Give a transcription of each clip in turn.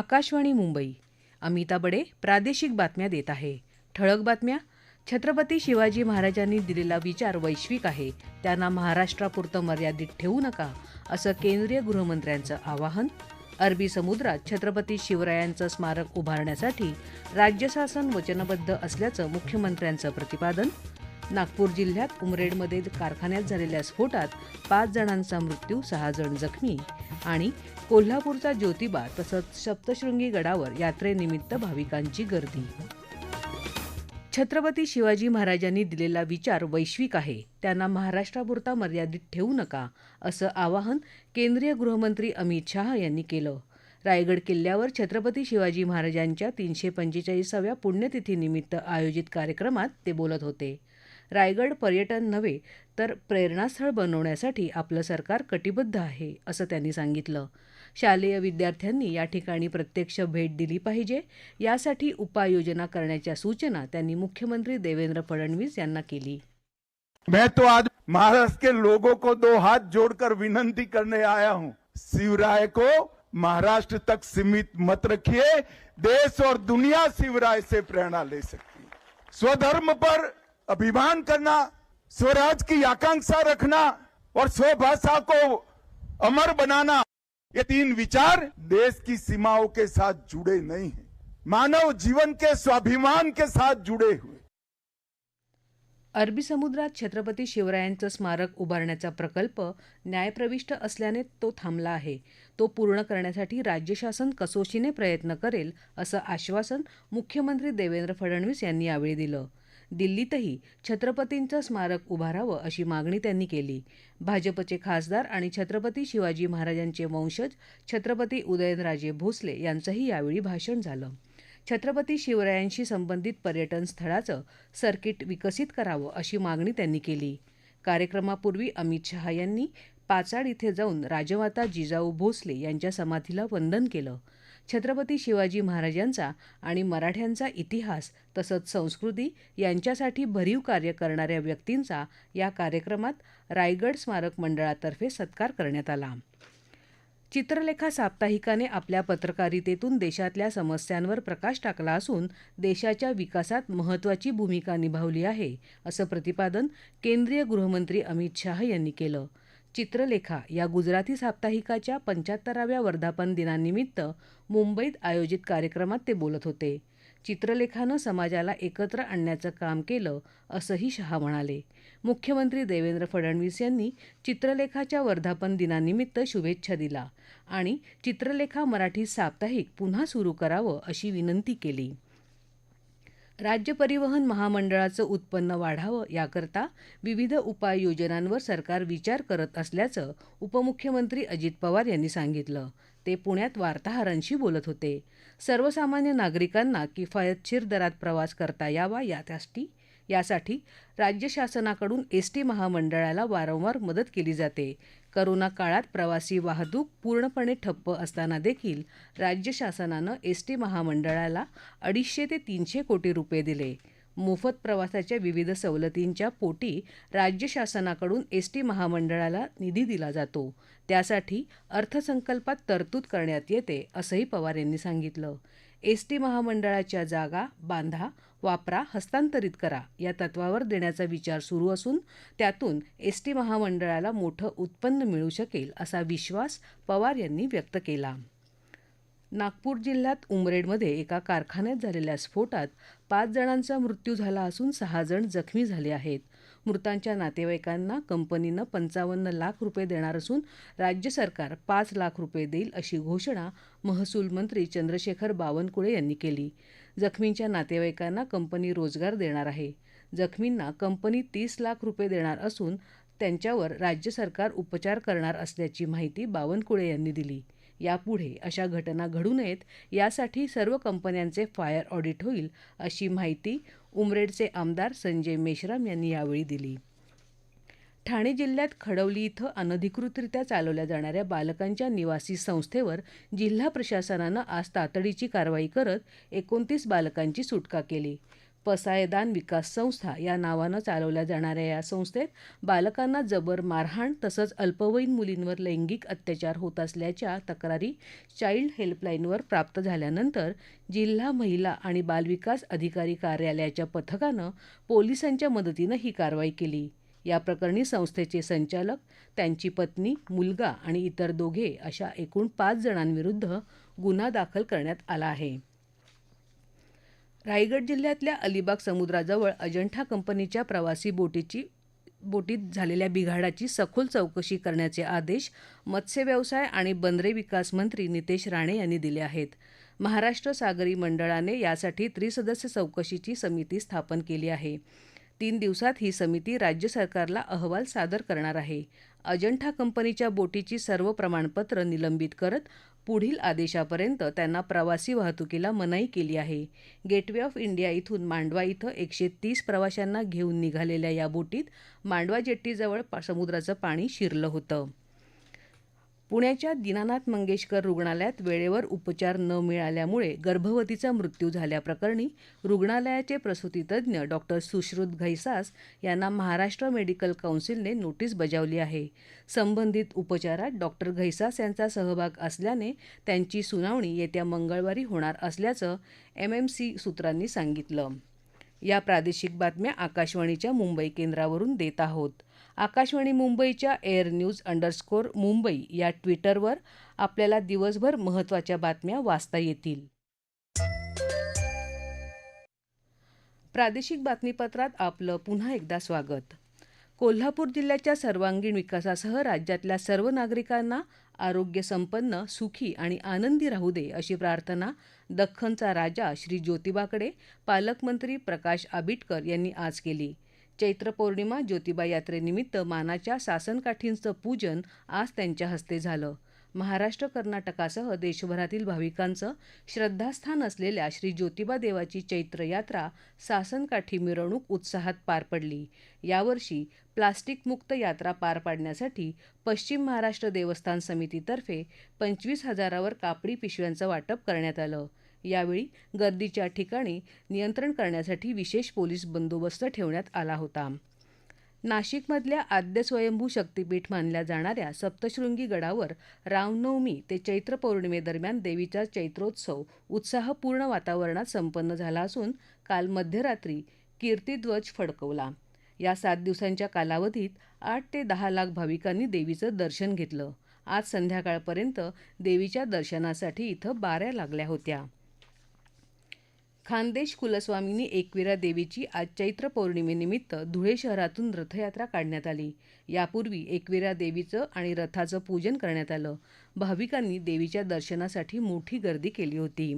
आकाशवाणी मुंबई. अमिता बडे प्रादेशिक बातम्या देत आहे. ठळक बातम्या. छत्रपती शिवाजी महाराजांनी दिलेला विचार वैश्विक आहे. त्यांना महाराष्ट्रापुरतं मर्यादित ठेवू नका असं केंद्रीय गृहमंत्र्यांचं आवाहन. अरबी समुद्रात छत्रपती शिवरायांचं स्मारक उभारण्यासाठी राज्य शासन वचनबद्ध असल्याचं मुख्यमंत्र्यांचं प्रतिपादन. नागपूर जिल्ह्यात उमरेडमध्ये कारखान्यात झालेल्या स्फोटात पाच जणांचा मृत्यू सहा जण जखमी आणि कोल्हापूरचा ज्योतिबा तसंच सप्तशृंगी गडावर यात्रेनिमित्त भाविकांची गर्दी. छत्रपती शिवाजी महाराजांनी दिलेला विचार वैश्विक आहे. त्यांना महाराष्ट्रापुरता मर्यादित ठेवू नका असं आवाहन केंद्रीय गृहमंत्री अमित शहा यांनी केलं. रायगड किल्ल्यावर छत्रपती शिवाजी महाराजांच्या तीनशे पंचेचाळीसाव्या पुण्यतिथीनिमित्त आयोजित कार्यक्रमात ते बोलत होते. रायगड पर्यटन नव्हे तर प्रेरणास्थळ बनवण्यासाठी आपलं सरकार कटिबद्ध आहे असं त्यांनी सांगितलं. शालेय विद्यार्थ्यांनी या ठिकाणी प्रत्यक्ष भेट दिली पाहिजे. यासाठी उपाययोजना करण्याच्या सूचना त्यांनी मुख्यमंत्री देवेंद्र फडणवीस यांना केली. मैं तो आज महाराष्ट्र के लोगों को दो हाथ जोड़कर विनंती करने आया हूं। शिवराय को महाराष्ट्र तक सीमित मत रखिए देश और दुनिया शिवराय से प्रेरणा ले सकती है। स्वधर्म पर अभिमान करना स्वराज की आकांक्षा रखना और स्वभाषा को अमर बनाना ये तीन विचार देश की सीमाओं के साथ जुड़े नहीं हैं। मानव जीवन के स्वाभिमान के साथ जुड़े हुए। अरबी समुद्रात छत्रपती शिवरायांचं स्मारक उभारण्याचा प्रकल्प न्यायप्रविष्ट असल्याने तो थांबला आहे. तो पूर्ण करण्यासाठी राज्य शासन कसोशीने प्रयत्न करेल असं आश्वासन मुख्यमंत्री देवेंद्र फडणवीस यांनी यावेळी दिलं. दिल्लीतही छत्रपतींचं स्मारक उभारावं अशी मागणी त्यांनी केली. भाजपचे खासदार आणि छत्रपती शिवाजी महाराजांचे वंशज छत्रपती उदयनराजे भोसले यांचंही यावेळी भाषण झालं. छत्रपती शिवरायांशी संबंधित पर्यटन स्थळाचं सर्किट विकसित करावं अशी मागणी त्यांनी केली. कार्यक्रमापूर्वी अमित शहा यांनी पाचाड इथे जाऊन राजमाता जिजाऊ भोसले यांच्या समाधीला वंदन केलं. छत्रपती शिवाजी महाराजांचा आणि मराठ्यांचा इतिहास तसंच संस्कृती यांच्यासाठी भरीव कार्य करणाऱ्या व्यक्तींचा या कार्यक्रमात रायगड स्मारक मंडळातर्फे सत्कार करण्यात आला. चित्रलेखा साप्ताहिकाने आपल्या पत्रकारितेतून देशातल्या समस्यांवर प्रकाश टाकला असून देशाच्या विकासात महत्त्वाची भूमिका निभावली आहे असं प्रतिपादन केंद्रीय गृहमंत्री अमित शाह यांनी केलं. चित्रलेखा या गुजराती साप्ताहिकाच्या पंच्याहत्तराव्या वर्धापन दिनानिमित्त मुंबईत आयोजित कार्यक्रमात ते बोलत होते. चित्रलेखानं समाजाला एकत्र आणण्याचं काम केलं असंही शहा म्हणाले. मुख्यमंत्री देवेंद्र फडणवीस यांनी चित्रलेखाच्या वर्धापन दिनानिमित्त शुभेच्छा दिला आणि चित्रलेखा मराठी साप्ताहिक पुन्हा सुरू करावं अशी विनंती केली. राज्य परिवहन महामंडळाचं उत्पन्न वाढावं याकरता विविध उपाययोजनांवर सरकार विचार करत असल्याचं उपमुख्यमंत्री अजित पवार यांनी सांगितलं. ते पुण्यात वार्ताहरांशी बोलत होते. सर्वसामान्य नागरिकांना किफायतशीर दरात प्रवास करता यावा यासाठी यासाठी राज्य शासनाकडून एस टी महामंडळाला वारंवार मदत केली जाते. करोना काळात प्रवासी वाहतूक पूर्णपणे ठप्प असताना देखील राज्य शासनानं एस टी महामंडळाला अडीचशे ते तीनशे कोटी रुपये दिले. मोफत प्रवासाच्या विविध सवलतींच्या पोटी राज्य शासनाकडून एस टी महामंडळाला निधी दिला जातो. त्यासाठी अर्थसंकल्पात तरतूद करण्यात येते असंही पवार यांनी सांगितलं. एस टी महामंडळाच्या जागा बांधा वापरा हस्तांतरित करा या तत्वावर देण्याचा विचार सुरू असून त्यातून एस टी महामंडळाला मोठं उत्पन्न मिळू शकेल असा विश्वास पवार यांनी व्यक्त केला. नागपूर जिल्ह्यात उमरेडमध्ये एका कारखान्यात झालेल्या स्फोटात पाच जणांचा मृत्यू झाला असून सहा जण जखमी झाले आहेत. मृतांच्या नातेवाईकांना कंपनीनं पंचावन्न लाख रुपये देणार असून राज्य सरकार पाच लाख रुपये देईल अशी घोषणा महसूल मंत्री चंद्रशेखर बावनकुळे यांनी केली. जखमींच्या नातेवाईकांना कंपनी रोजगार देणार आहे. जखमींना कंपनी तीस लाख रुपये देणार असून त्यांच्यावर राज्य सरकार उपचार करणार असल्याची माहिती बावनकुळे यांनी दिली. यापुढे अशा घटना घडू नयेत यासाठी सर्व कंपन्यांचे फायर ऑडिट होईल अशी माहिती उमरेडचे आमदार संजय मेश्राम यांनी यावेळी दिली. ठाणे जिल्ह्यात खडवली इथं अनधिकृतरित्या चालवल्या जाणाऱ्या बालकांच्या निवासी संस्थेवर जिल्हा प्रशासनानं आज तातडीची कारवाई करत एकोणतीस बालकांची सुटका केली. पसायदान विकास संस्था या नावानं चालवल्या जाणाऱ्या या संस्थेत बालकांना जबर मारहाण तसंच अल्पवयीन मुलींवर लैंगिक अत्याचार होत असल्याच्या तक्रारी चाइल्ड हेल्पलाईनवर प्राप्त झाल्यानंतर जिल्हा महिला आणि बालविकास अधिकारी कार्यालयाच्या पथकानं पोलिसांच्या मदतीनं ही कारवाई केली. या प्रकरणी संस्थेचे संचालक त्यांची पत्नी मुलगा आणि इतर दोघे अशा एकूण पाच जणांविरुद्ध गुन्हा दाखल करण्यात आला आहे. रायगड जिल्ह्यातल्या अलिबाग समुद्राजवळ अजंठा कंपनीच्या प्रवासी बोटीची बोटीत झालेल्या बिघाडाची सखोल चौकशी करण्याचे आदेश मत्स्य व्यवसाय आणि बंदरे विकास मंत्री नितेश राणे यांनी दिले आहेत. महाराष्ट्र सागरी मंडळाने यासाठी त्रिसदस्य चौकशीची समिती स्थापन केली आहे. तीन दिवसात ही समिती राज्य सरकारला अहवाल सादर करणार आहे. अजंठा कंपनीच्या बोटीची सर्व प्रमाणपत्र निलंबित करत पुढील आदेशापर्यंत त्यांना प्रवासी वाहतुकीला मनाई केली आहे. गेटवे ऑफ इंडिया इथून मांडवा इथं एकशे तीस प्रवाशांना घेऊन निघालेल्या या बोटीत मांडवा जेट्टीजवळ पा- समुद्राचं पाणी शिरलं होतं. पुण्याच्या दीनानाथ मंगेशकर रुग्णालयात वेळेवर उपचार न मिळाल्यामुळे गर्भवतीचा मृत्यू झाल्याप्रकरणी रुग्णालयाचे प्रसूतीतज्ञ डॉक्टर सुश्रुत घैसास यांना महाराष्ट्र मेडिकल काउन्सिलने नोटीस बजावली आहे. संबंधित उपचारात डॉक्टर घैसास यांचा सहभाग असल्याने त्यांची सुनावणी येत्या मंगळवारी होणार असल्याचं एमएमसी सूत्रांनी सांगितलं. या प्रादेशिक बातम्या आकाशवाणीच्या मुंबई केंद्रावरून देत आहोत. आकाशवाणी मुंबईच्या एअर न्यूज अंडरस्कोर मुंबई या ट्विटरवर आपल्याला दिवसभर महत्त्वाच्या बातम्या वाचता येतील. प्रादेशिक बातमीपत्रात आपलं पुन्हा एकदा स्वागत. कोल्हापूर जिल्ह्याच्या सर्वांगीण विकासासह राज्यातल्या सर्व नागरिकांना आरोग्य संपन्न सुखी आणि आनंदी राहू दे अशी प्रार्थना दख्खनचा राजा श्री ज्योतिबाकडे पालकमंत्री प्रकाश आबिटकर यांनी आज केली. चैत्र पौर्णिमा ज्योतिबा यात्रेनिमित्त मानाच्या सासनकाठींचं पूजन आज त्यांच्या हस्ते झालं. महाराष्ट्र कर्नाटकासह देशभरातील भाविकांचं श्रद्धास्थान असलेल्या श्री ज्योतिबा देवाची चैत्र यात्रा सासनकाठी मिरवणूक उत्साहात पार पडली. यावर्षी प्लास्टिकमुक्त यात्रा पार पाडण्यासाठी पश्चिम महाराष्ट्र देवस्थान समितीतर्फे पंचवीस हजारावर कापडी पिशव्यांचं वाटप करण्यात आलं. यावेळी गर्दीच्या ठिकाणी नियंत्रण करण्यासाठी विशेष पोलीस बंदोबस्त ठेवण्यात आला होता. नाशिकमधल्या आद्य स्वयंभू शक्तीपीठ मानल्या जाणाऱ्या सप्तशृंगी गडावर रामनवमी ते चैत्र पौर्णिमेदरम्यान देवीचा चैत्रोत्सव उत्साहपूर्ण वातावरणात संपन्न झाला असून काल मध्यरात्री कीर्तिध्वज फडकवला. या सात दिवसांच्या कालावधीत आठ ते दहा लाख भाविकांनी देवीचं दर्शन घेतलं. आज संध्याकाळपर्यंत देवीच्या दर्शनासाठी इथं बाऱ्या लागल्या होत्या. खानदेश कुलस्वामिनी एकविरा देवीची आज चैत्र पौर्णिमेनिमित्त धुळे शहरातून रथयात्रा काढण्यात आली. यापूर्वी एकविरा देवीचं आणि रथाचं पूजन करण्यात आलं. भाविकांनी देवीच्या दर्शनासाठी मोठी गर्दी केली होती.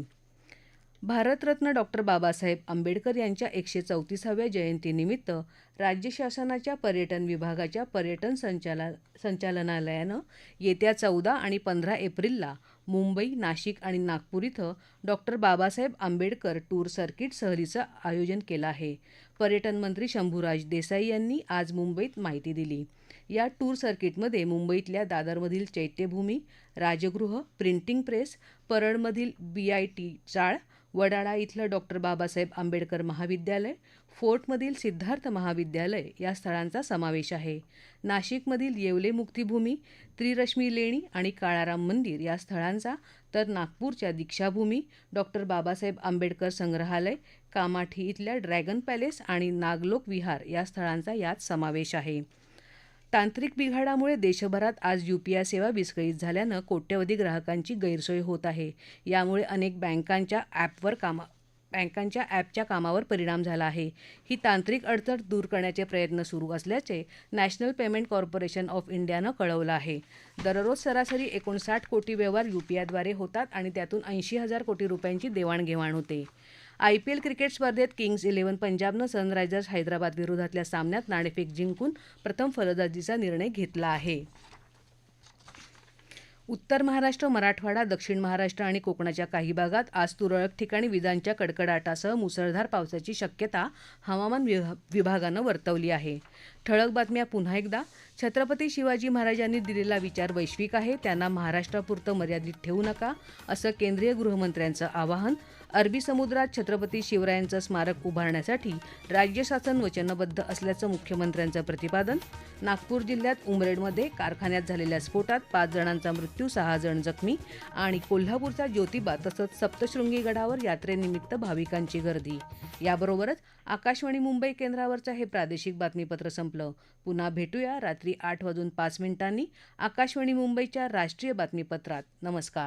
भारतरत्न डॉक्टर बाबासाहेब आंबेडकर यांच्या एकशे चौतीसाव्या जयंतीनिमित्त राज्य शासनाच्या पर्यटन विभागाच्या पर्यटन संचाला संचालनालयानं येत्या चौदा आणि पंधरा एप्रिलला मुंबई नाशिक आणि नागपूर इथं doctor Babasaheb Ambedkar tour circuit सहलीचं आयोजन केलं आहे. पर्यटन मंत्री शंभूराज देसाई यांनी आज मुंबईत माहिती दिली. या टूर सर्किटमध्ये मुंबईतल्या दादरमधील Chaityabhoomi Rajgriha printing press परळमधील B I T chawl Wadala इथलं डॉक्टर बाबासाहेब आंबेडकर महाविद्यालय फोर्टमधील सिद्धार्थ महाविद्यालय या स्थळांचा समावेश आहे. नाशिकमधील येवले मुक्तिभूमी त्रिरश्मी लेणी आणि काळाराम मंदिर या स्थळांचा तर नागपूरच्या दीक्षाभूमी डॉक्टर बाबासाहेब आंबेडकर संग्रहालय कामाठी इथल्या ड्रॅगन पॅलेस आणि नागलोक विहार या स्थळांचा यात समावेश आहे. तांत्रिक बिघाडामुळे देशभरात आज यूपीआय सेवा विस्कळीत झाल्यानं कोट्यवधी ग्राहकांची गैरसोय होत आहे. यामुळे अनेक बँकांच्या ॲपवर कामा बँकांच्या ॲपच्या कामावर परिणाम झाला आहे. ही तांत्रिक अडचण दूर करण्याचे प्रयत्न सुरू असल्याचे नॅशनल पेमेंट कॉर्पोरेशन ऑफ इंडियानं कळवलं आहे. दररोज सरासरी एकोणसाठ कोटी व्यवहार यूपीआयद्वारे होतात आणि त्यातून ऐंशी हजार कोटी रुपयांची देवाणघेवाण होते. आय पी एल क्रिकेट स्पर्धेत किंग्ज इलेव्हन पंजाबनं सनरायझर्स हैदराबाद विरोधातल्या सामन्यात नाणेफेक जिंकून प्रथम फलंदाजीचा निर्णय घेतला आहे. उत्तर महाराष्ट्र मराठवाडा दक्षिण महाराष्ट्र आणि कोकणाच्या काही भागात आज तुरळक ठिकाणी विजांच्या कडकडाटासह मुसळधार पावसाची शक्यता हवामान विभागानं वर्तवली आहे. ठळक बातम्या पुन्हा एकदा. छत्रपती शिवाजी महाराजांनी दिलेला विचार वैश्विक आहे. त्यांना महाराष्ट्रापुरतं मर्यादित ठेवू नका असं केंद्रीय गृहमंत्र्यांचं आवाहन. अरबी समुद्रात छत्रपती शिवरायांचं स्मारक उभारण्यासाठी राज्य शासन वचनबद्ध असल्याचं मुख्यमंत्र्यांचं प्रतिपादन नागपूर जिल्ह्यात उमरेडमध्ये कारखान्यात झालेल्या स्फोटात पाच जणांचा मृत्यू सहा जण जखमी आणि कोल्हापूरचा ज्योतिबा तसंच सप्तशृंगी गडावर यात्रेनिमित्त भाविकांची गर्दी. याबरोबरच आकाशवाणी मुंबई केंद्रावरचं हे प्रादेशिक बातमीपत्र संपलं. पुन्हा भेटूया रात्री आठ वाजून पाच मिनिटांनी आकाशवाणी मुंबईच्या राष्ट्रीय बातमीपत्रात. नमस्कार.